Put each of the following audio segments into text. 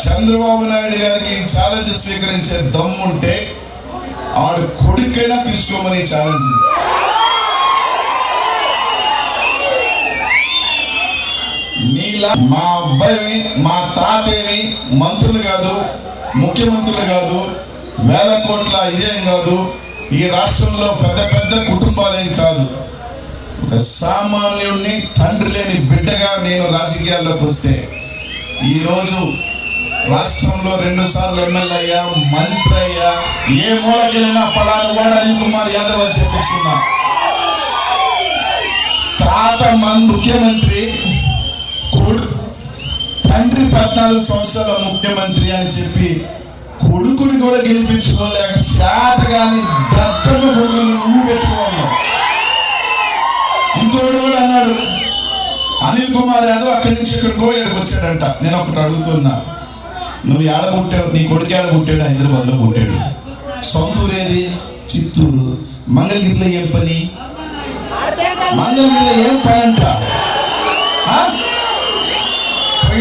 చంద్రబాబు నాయుడు గారికి ఈ ఛాలెంజ్ స్వీకరించే దమ్ము ఉంటే ఆడు కొడుకైనా తీసుకోమని ఛాలెంజ్ నీలా మా అబ్బాయి మా తాతేమి మంత్రులు కాదు ముఖ్యమంత్రులు కాదు వేల కోట్ల ఇదేం కాదు ఈ రాష్ట్రంలో పెద్ద పెద్ద కుటుంబాలేం కాదు. ఒక సామాన్యుడిని తండ్రి లేని బిడ్డగా నేను రాజకీయాల్లోకి వస్తే ఈరోజు రాష్ట్రంలో రెండు సార్లు ఎమ్మెల్యే అయ్యా మంత్రి అయ్యా ఏ మూలకెళ్ళినా పలాను వాడు అనిల్ కుమార్ యాదవ్ అని చెప్పించుకున్నా. తాత మన ముఖ్యమంత్రి తండ్రి పద్నాలుగు సంవత్సరాల ముఖ్యమంత్రి అని చెప్పి కొడుకుని కూడా గెలిపించుకోలేక చేత కానీ దత్తమ కొడుకుని నువ్వు పెట్టుకోవాలి. ఇంకోడు కూడా అన్నాడు అనిల్ కుమార్ యాదవ్ అక్కడి నుంచి ఇక్కడికో ఇక్కడికి వచ్చాడంట. నేను ఒకటి అడుగుతున్నా. నువ్వు ఏడ పుట్టావు? నీ కొడుకు ఏడ పుట్టాడు? హైదరాబాద్లో పుట్టాడు. సొంతూరు ఏది చిత్తూరు. మంగళగిరిలో ఏం పని? మంగళగిరిలో ఏం పని అంట?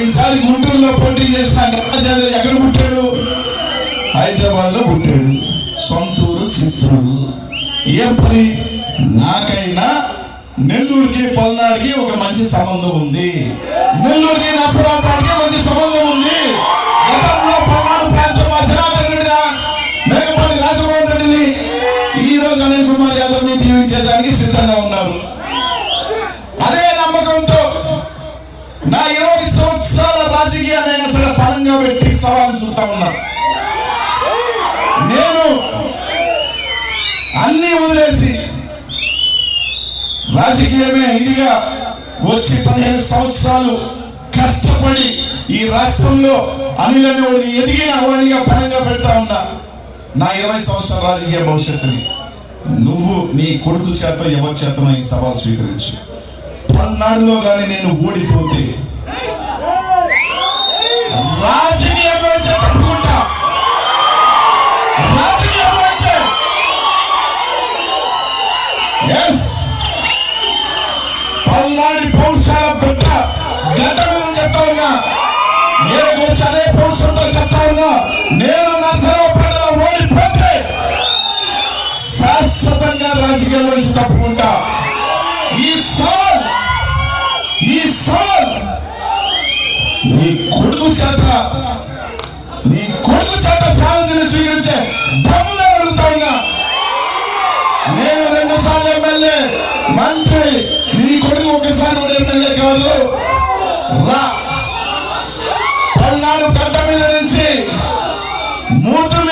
ఈసారి గుంటూరులో పోటీ చేసిన గణరాజు ఎక్కడ పుట్టాడు? హైదరాబాద్లో పుట్టాడు. సొంతూరు చిత్తూరు. ఏం పని? నాకైనా నెల్లూరుకి పల్నాడుకి ఒక మంచి సంబంధం ఉంది. నెల్లూరుకి నసరాపాటికి రాజకీయమే ఇదిగా వచ్చి పదిహేను సంవత్సరాలు కష్టపడి ఈ రాష్ట్రంలో అనిలని ఎదిగిన వాడిగా పరంగా పెడతా ఉన్నా నా ఇరవై సంవత్సరాల రాజకీయ భవిష్యత్తుని నువ్వు నీ కొడుకు చేత ఎవరి చేతనో ఈ సవాల్ స్వీకరించు. పల్నాడులో కానీ నేను ఓడిపోతే రాజకీయ నేను అదే పౌరుషంతో చెప్తా ఉన్నా నేను నర్సరావుపేటలో ఓడిపోతే శాశ్వతంగా రాజకీయాల్లో నుంచి తప్పుకుంటా. ఈ సాల్ ఈ సాల్ నీ కొడుకు చేత నీ కొడుకు చేత ఛాలెంజ్ స్వీకరించే దమ్ముగా అడుగుతా ఉన్నా. నేను రెండు సార్లు ఎమ్మెల్యే మంత్రి నీ కొడుకు ఒకసారి కూడా ఎమ్మెల్యే కాదు. రా. more than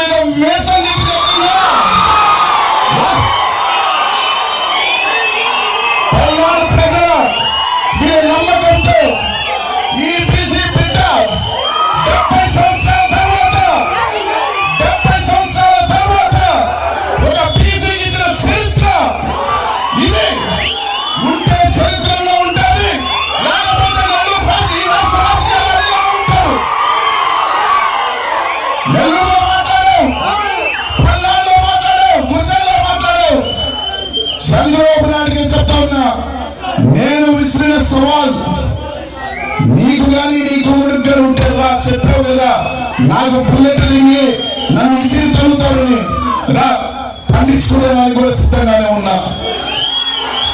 సవాల్. నీకు గాని నీ కొడుకు గాని ఉంటే రా చెప్పావు కదా. నాకు బుల్లెట్ దిగి నన్ను ఇసిరి తరుగుతారని రా పండించుకోవడానికి కూడా సిద్ధంగానే ఉన్నా.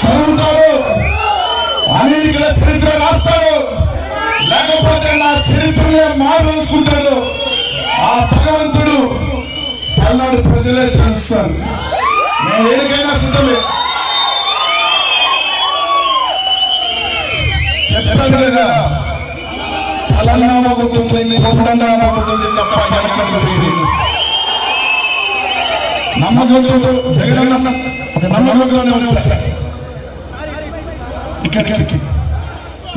తరుగుతారు అనేక చరిత్ర రాస్తాడు లేకపోతే నా చరిత్రనే మారుసుకుంటాడు ఆ భగవంతుడు పల్నాడు ప్రజలే తెలుస్తాను నేను ఏరికైనా సిద్ధమే. చెప్పాను కదా తలన్నా మొగ్గుతుంది కొండన్నా మొగ్గుతుంది తప్ప ఒక వచ్చా ఇక్కడికి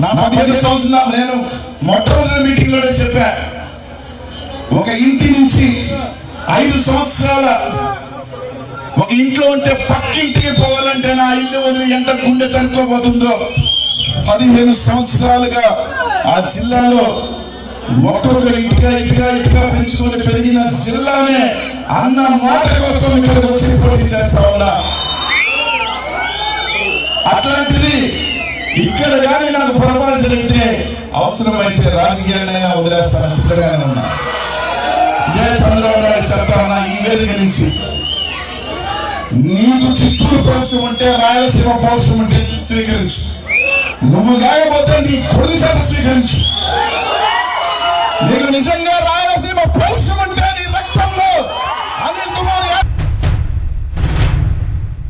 నా పదిహేను నేను మొట్టమొదటి మీటింగ్లోనే చెప్పా ఒక ఇంటి నుంచి ఐదు సంవత్సరాల ఒక ఇంట్లో ఉంటే పక్కింటికి పోవాలంటే నా ఇల్లు వదిలి ఎంత గుండె తరుక్కోబోతుందో? పదిహేను సంవత్సరాలుగా ఆ జిల్లాలో ఒక్కొక్క ఇంటిగా ఇంటిగా ఇంటిగా పెంచుకొని పెరిగిన జిల్లానే అన్న మాట కోసం ఇక్కడికి వచ్చి పోటీ చేస్తా ఉన్నా. అట్లాంటిది ఇక్కడ కానీ నాకు పొరపాటు జరిగితే అవసరమైతే రాజకీయాలైనా వదిలేస్తాను సిద్ధంగానే ఉన్నా. ఇదే చంద్రబాబు నాయుడు చెప్తానా ఈ వేదిక నుంచి. నీకు చిత్తూరు పౌరుషం ఉంటే రాయలసీమ పౌరుషం ఉంటే స్వీకరించు. నువ్వు గాయపోతే నీ కొడుకు చేత స్వీకరించు. నీకు నిజంగా